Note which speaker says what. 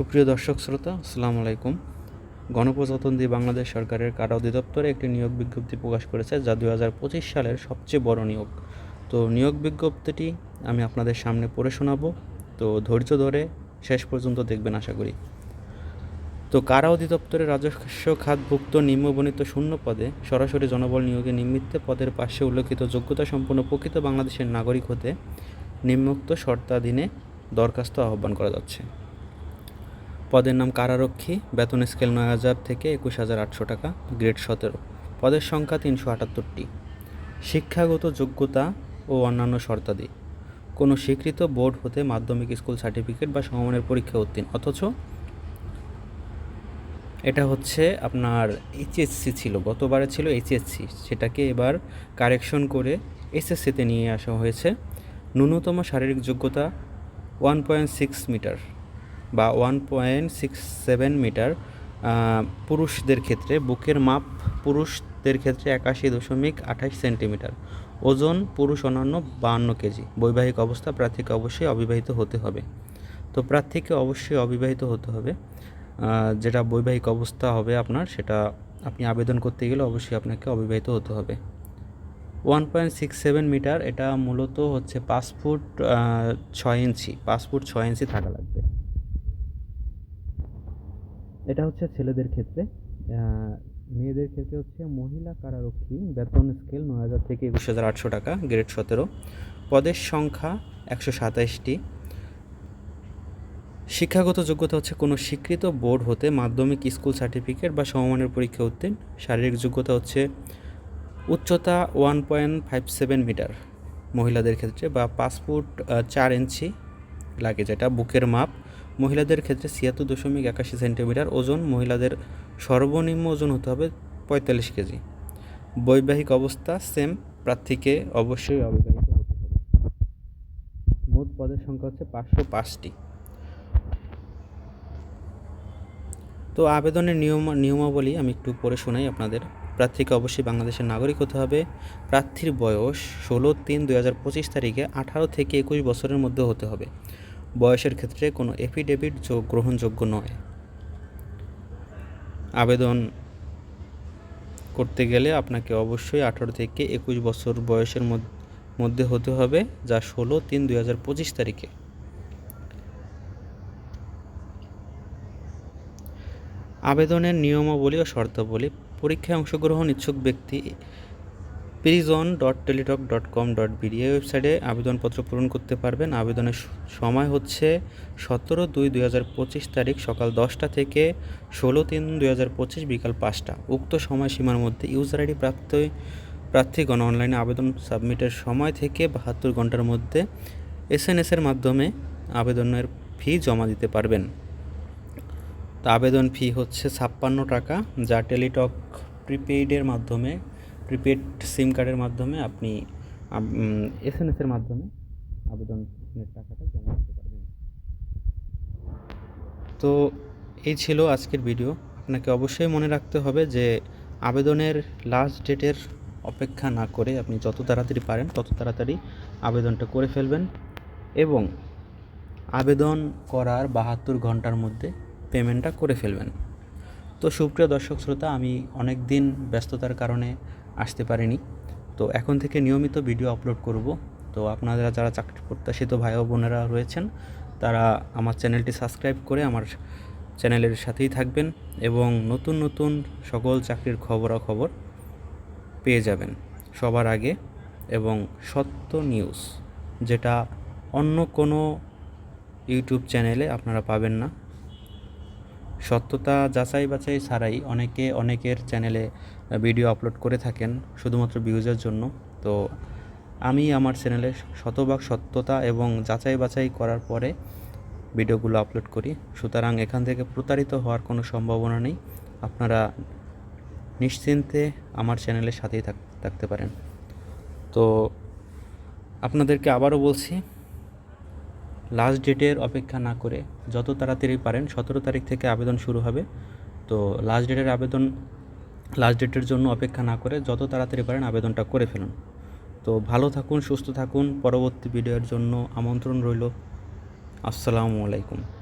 Speaker 1: সুপ্রিয় দর্শক শ্রোতা, আসসালামু আলাইকুম। গণপ্রজাতন্ত্রী বাংলাদেশ সরকারের কারা অধিদপ্তরে একটি নিয়োগ বিজ্ঞপ্তি প্রকাশ করেছে, যা দু সালের সবচেয়ে বড় নিয়োগ। তো নিয়োগ বিজ্ঞপ্তিটি আমি আপনাদের সামনে পড়ে শোনাবো। তো ধৈর্য ধরে শেষ পর্যন্ত দেখবেন, আশা করি। তো কারা অধিদপ্তরের রাজস্ব খাতভুক্ত নিম্নবর্ণিত শূন্য পদে সরাসরি জনবল নিয়োগে নিমিত্তে পদের পাশে উল্লেখিত যোগ্যতা সম্পন্ন প্রকৃত বাংলাদেশের নাগরিক হতে নিম্নোক্ত শর্তাধীনে দরখাস্ত আহ্বান করা যাচ্ছে। পদের নাম কারারক্ষী, বেতন স্কেল নয় হাজার থেকে একুশ হাজার আটশো টাকা, গ্রেড সতেরো। পদের সংখ্যা তিনশো আটাত্তরটি। শিক্ষাগত যোগ্যতা ও অন্যান্য শর্তাদি। কোনো স্বীকৃত বোর্ড হতে মাধ্যমিক স্কুল সার্টিফিকেট বা সমমানের পরীক্ষা উত্তীর্ণ। অথচ এটা হচ্ছে আপনার এইচএসসি ছিল, গতবারে ছিল এইচএসসি। সেটাকে এবার কারেকশন করে এসএসসিতে নিয়ে আসা হয়েছে। ন্যূনতম শারীরিক যোগ্যতা ওয়ান পয়েন্ট সিক্স মিটার। বা one point six seven metre পুরুষদের ক্ষেত্রে, বুকের মাপ পুরুষদের ক্ষেত্রে একাশি দশমিক আঠাশ সেন্টিমিটার। ওজন পুরুষ অন্যান্য বাহান্ন কেজি। বৈবাহিক অবস্থা প্রার্থীকে অবশ্যই অবিবাহিত হতে হবে। তো প্রার্থীকে অবশ্যই অবিবাহিত হতে হবে। যেটা বৈবাহিক অবস্থা হবে আপনার, সেটা আপনি আবেদন করতে গেলে অবশ্যই আপনাকে অবিবাহিত হতে হবে। One point six seven metre এটা মূলত হচ্ছে পাঁচ ফুট ছয় ইঞ্চি, পাঁচ ফুট ছয় ইঞ্চি থাকা লাগবে। এটা হচ্ছে ছেলেদের ক্ষেত্রে। মেয়েদের ক্ষেত্রে হচ্ছে মহিলা কারারক্ষী, বেতন স্কেল নয় হাজার থেকে একুশ হাজার আটশো টাকা গ্রেড সতেরো। পদের সংখ্যা একশো সাতাইশটি। শিক্ষাগত যোগ্যতা হচ্ছে কোনো স্বীকৃত বোর্ড হতে মাধ্যমিক স্কুল সার্টিফিকেট বা সমমানের পরীক্ষা উত্তীর্ণ। শারীরিক যোগ্যতা হচ্ছে উচ্চতা one point five seven metre মহিলাদের ক্ষেত্রে বা ফুট চার ইঞ্চি লাগে, যেটা বুকের মাপ। মহিলাদের ক্ষেত্রে ছিয়াত্তর দশমিক একাশি সেন্টিমিটার ওজন, মহিলাদের সর্বনিম্ন ওজন হতে হবে পঁয়তাল্লিশ কেজি। বৈবাহিক অবস্থা সেম প্রার্থীকে অবশ্যই অবিবাহিত হতে হবে। মোট পদের সংখ্যা হচ্ছে পাঁচশো পাঁচটি। তো আবেদনের নিয়ম, নিয়মাবলী আমি একটু পড়ে শোনাই আপনাদের। প্রার্থীকে অবশ্যই বাংলাদেশের নাগরিক হতে হবে। প্রার্থীর বয়স ষোলো তিন দুই হাজার পঁচিশ তারিখে আঠারো থেকে একুশ বছরের মধ্যে হতে হবে। বয়সের ক্ষেত্রে কোনো এফিডেভিট যোগ গ্রহণযোগ্য নয়। আবেদন করতে গেলে আপনাকে অবশ্যই আঠারো থেকে একুশ বছর বয়সের মধ্যে হতে হবে, যা ষোলো তিন দুই হাজার পঁচিশ তারিখে। আবেদনের নিয়মাবলী ও শর্তাবলী, পরীক্ষায় অংশগ্রহণ ইচ্ছুক ব্যক্তি prison dot Teletalk dot com dot BD এই ওয়েবসাইটে আবেদনপত্র পূরণ করতে পারবেন। আবেদনের সময় হচ্ছে সতেরো দুই দুই হাজার পঁচিশ তারিখ সকাল দশটা থেকে ষোলো তিন দুই হাজার পঁচিশ বিকাল পাঁচটা। উক্ত সময়সীমার মধ্যে ইউজার আইডি প্রাপ্ত প্রার্থীগণ অনলাইনে আবেদন সাবমিটের সময় থেকে বাহাত্তর ঘণ্টার মধ্যে এসএনএসের মাধ্যমে আবেদনের ফি জমা দিতে পারবেন। তো আবেদন ফি হচ্ছে ছাপ্পান্ন টাকা, যা টেলিটক প্রিপেইডের মাধ্যমে প্রিপেড সিম কার্ডের মাধ্যমে আপনি এসএনএসের মাধ্যমে আবেদনের টাকাটা জমা দিতে পারবেন। তো এই ছিল আজকের ভিডিও। আপনাকে অবশ্যই মনে রাখতে হবে যে আবেদনের লাস্ট ডেটের অপেক্ষা না করে আপনি যত তাড়াতাড়ি পারেন, তত তাড়াতাড়ি আবেদনটা করে ফেলবেন এবং আবেদন করার বাহাত্তর ঘণ্টার মধ্যে পেমেন্টটা করে ফেলবেন। তো সুপ্রিয় দর্শক শ্রোতা, আমি অনেক দিন ব্যস্ততার কারণে আসতে পারিনি। তো এখন থেকে নিয়মিত ভিডিও আপলোড করব। তো আপনারা যারা চাকরি প্রত্যাশিত ভাই ও বোনেরা রয়েছেন, তারা আমার চ্যানেলটি সাবস্ক্রাইব করে আমার চ্যানেলের সাথেই থাকবেন এবং নতুন নতুন সকল চাকরির খবরাখবর পেয়ে যাবেন সবার আগে এবং সত্য নিউজ যেটা অন্য কোনো ইউটিউব চ্যানেলে আপনারা পাবেন না। সত্যতা যাচাই বাছাই ছাড়াই অনেকে অনেকের চ্যানেলে ভিডিও আপলোড করে থাকেন শুধুমাত্র ভিউজের জন্য। তো আমি আমার চ্যানেলে শতভাগ সত্যতা এবং যাচাই বাছাই করার পরে ভিডিওগুলো আপলোড করি। সুতরাং এখান থেকে প্রতারিত হওয়ার কোনো সম্ভাবনা নেই। আপনারা নিশ্চিন্তে আমার চ্যানেলের সাথেই থাক, থাকতে পারেন। তো আপনাদেরকে আবারও বলছি লাস্ট ডেটের অপেক্ষা না করে যত তাড়াতাড়ি পারেন, সতেরো তারিখ থেকে আবেদন শুরু হবে। তো লাস্ট ডেটের আবেদন লাস্ট ডেটের জন্য অপেক্ষা না করে যত তাড়াতাড়ি পারেন আবেদনটা করে ফেলুন। তো ভালো থাকুন, সুস্থ থাকুন। পরবর্তী ভিডিওর জন্য আমন্ত্রণ রইল। আসসালামু আলাইকুম।